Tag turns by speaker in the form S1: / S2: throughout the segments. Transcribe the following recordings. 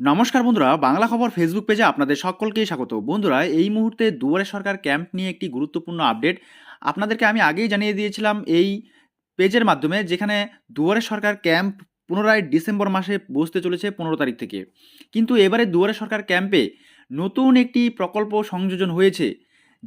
S1: নমস্কার বন্ধুরা, বাংলা খবর ফেসবুক পেজে আপনাদের সকলকেই স্বাগত। বন্ধুরা, এই মুহূর্তে দুয়ারে সরকার ক্যাম্প নিয়ে একটি গুরুত্বপূর্ণ আপডেট আপনাদেরকে আমি আগেই জানিয়ে দিয়েছিলাম, এই পেজের মাধ্যমে যেখানে দুয়ারে সরকার ক্যাম্প পুনরায় ডিসেম্বর মাসে বসতে চলেছে পনেরো তারিখ থেকে। কিন্তু এবারে দুয়ারে সরকার ক্যাম্পে নতুন একটি প্রকল্প সংযোজন হয়েছে।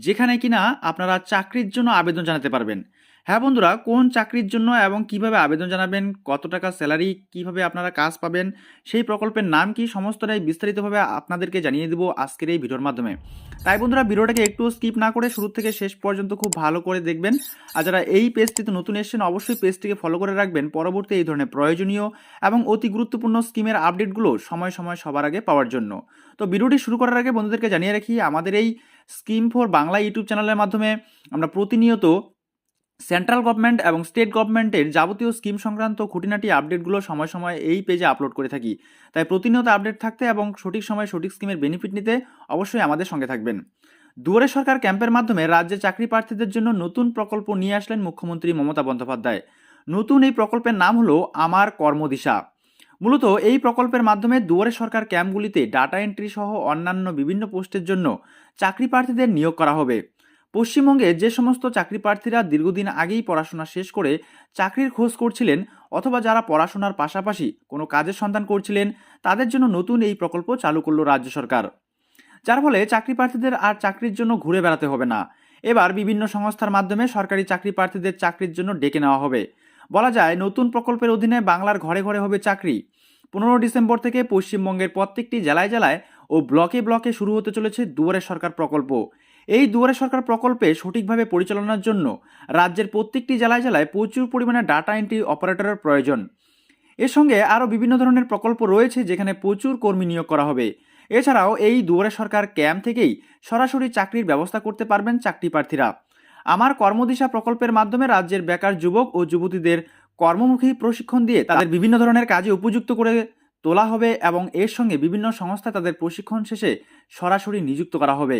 S1: যেখানে কিনা আপনারা চাকরির জন্য আবেদন জানাতে পারবেন। হ্যাঁ বন্ধুরা, কোন চাকরির জন্য এবং কীভাবে আবেদন জানাবেন, কত টাকা স্যালারি, কীভাবে আপনারা কাজ পাবেন, সেই প্রকল্পের নাম কি সমস্তটাই বিস্তারিতভাবে আপনাদেরকে জানিয়ে দেবো আজকের এই ভিডিওর মাধ্যমে। তাই বন্ধুরা, ভিডিওটাকে একটু স্কিপ না করে শুরু থেকে শেষ পর্যন্ত খুব ভালো করে দেখবেন। আর যারা এই পেজটিতে নতুন এসেছেন, অবশ্যই পেজটিকে ফলো করে রাখবেন। পরবর্তী এই ধরনের প্রয়োজনীয় এবং অতি গুরুত্বপূর্ণ স্কিমের আপডেটগুলো সময় সময় সবার আগে পাওয়ার জন্য। তো ভিডিওটি শুরু করার আগে বন্ধুদেরকে জানিয়ে রাখি, আমাদের এই স্কিম ফর বাংলা ইউটিউব চ্যানেলের মাধ্যমে আমরা প্রতিনিয়ত সেন্ট্রাল গভর্নমেন্ট এবং স্টেট গভর্নমেন্টের যাবতীয় স্কিম সংক্রান্ত খুঁটিনাটি আপডেটগুলো সময় সময় এই পেজে আপলোড করে থাকি। তাই প্রতিনিয়ত আপডেট থাকতে এবং সঠিক সময়ে সঠিক স্কিমের বেনিফিট নিতে অবশ্যই আমাদের সঙ্গে থাকবেন। দুয়ারে সরকার ক্যাম্পের মাধ্যমে রাজ্যে চাকরি প্রার্থীদের জন্য নতুন প্রকল্প নিয়ে আসলেন মুখ্যমন্ত্রী মমতা বন্দ্যোপাধ্যায়। নতুন এই প্রকল্পের নাম হলো আমার কর্মদিশা। মূলত এই প্রকল্পের মাধ্যমে দুয়ারে সরকার ক্যাম্পগুলিতে ডাটা এন্ট্রি সহ অন্যান্য বিভিন্ন পোস্টের জন্য চাকরি প্রার্থীদের নিয়োগ করা হবে। পশ্চিমবঙ্গে যে সমস্ত চাকরি প্রার্থীরা দীর্ঘদিন আগেই পড়াশোনা শেষ করে চাকরির খোঁজ করছিলেন অথবা যারা পড়াশোনার পাশাপাশি কোনো কাজের সন্ধান করছিলেন, তাদের জন্য নতুন এই প্রকল্প চালু করল রাজ্য সরকার। যার ফলে চাকরি প্রার্থীদের আর চাকরির জন্য ঘুরে বেড়াতে হবে না। এবার বিভিন্ন সংস্থার মাধ্যমে সরকারি চাকরি প্রার্থীদের চাকরির জন্য ডেকে নেওয়া হবে। বলা যায় নতুন প্রকল্পের অধীনে বাংলার ঘরে ঘরে হবে চাকরি। পনেরো ডিসেম্বর থেকে পশ্চিমবঙ্গের প্রত্যেকটি জেলায় জেলায় ও ব্লকে ব্লকে শুরু হতে চলেছে দুয়ারে সরকার প্রকল্প। এই দুয়ারে সরকার প্রকল্পে সঠিকভাবে পরিচালনার জন্য রাজ্যের প্রত্যেকটি জেলায় জেলায় প্রচুর পরিমাণে ডাটা এন্ট্রি অপারেটরের প্রয়োজন। এর সঙ্গে আরও বিভিন্ন ধরনের প্রকল্প রয়েছে যেখানে প্রচুর কর্মী নিয়োগ করা হবে। এছাড়াও এই দুয়ারে সরকার ক্যাম্প থেকেই সরাসরি চাকরির ব্যবস্থা করতে পারবেন চাকরি প্রার্থীরা। আমার কর্মদিশা প্রকল্পের মাধ্যমে রাজ্যের বেকার যুবক ও যুবতীদের কর্মমুখী প্রশিক্ষণ দিয়ে তাদের বিভিন্ন ধরনের কাজে উপযুক্ত করে তোলা হবে এবং এর সঙ্গে বিভিন্ন সংস্থা তাদের প্রশিক্ষণ শেষে সরাসরি নিযুক্ত করা হবে।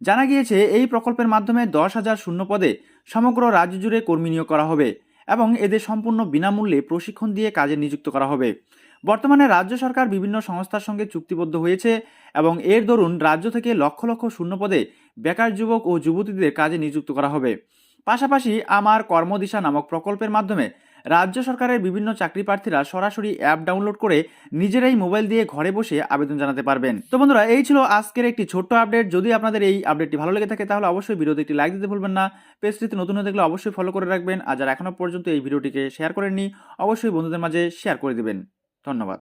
S1: জানা গিয়েছে, এই প্রকল্পের মাধ্যমে দশ হাজার শূন্য পদে সমগ্র রাজ্য জুড়ে কর্মী নিয়োগ করা হবে এবং এদের সম্পূর্ণ বিনামূল্যে প্রশিক্ষণ দিয়ে কাজে নিযুক্ত করা হবে। বর্তমানে রাজ্য সরকার বিভিন্ন সংস্থার সঙ্গে চুক্তিবদ্ধ হয়েছে এবং এর দরুন রাজ্য থেকে লক্ষ লক্ষ শূন্য পদে বেকার যুবক ও যুবতীদের কাজে নিযুক্ত করা হবে। পাশাপাশি আমার কর্মদিশা নামক প্রকল্পের মাধ্যমে রাজ্য সরকারের বিভিন্ন চাকরি প্রার্থীরা সরাসরি অ্যাপ ডাউনলোড করে নিজেরাই মোবাইল দিয়ে ঘরে বসে আবেদন জানাতে পারবেন। তো বন্ধুরা, এই ছিল আজকের একটি ছোট্ট আপডেট। যদি আপনাদের এই আপডেটটি ভালো লেগে থাকে, তাহলে অবশ্যই ভিডিওতে একটি লাইক দিতে ভুলবেন না। পেজটিতে নতুন হয়ে থাকলে অবশ্যই ফলো করে রাখবেন। আর যারা এখনও পর্যন্ত এই ভিডিওটিকে শেয়ার করেননি, অবশ্যই বন্ধুদের মাঝে শেয়ার করে দেবেন। ধন্যবাদ।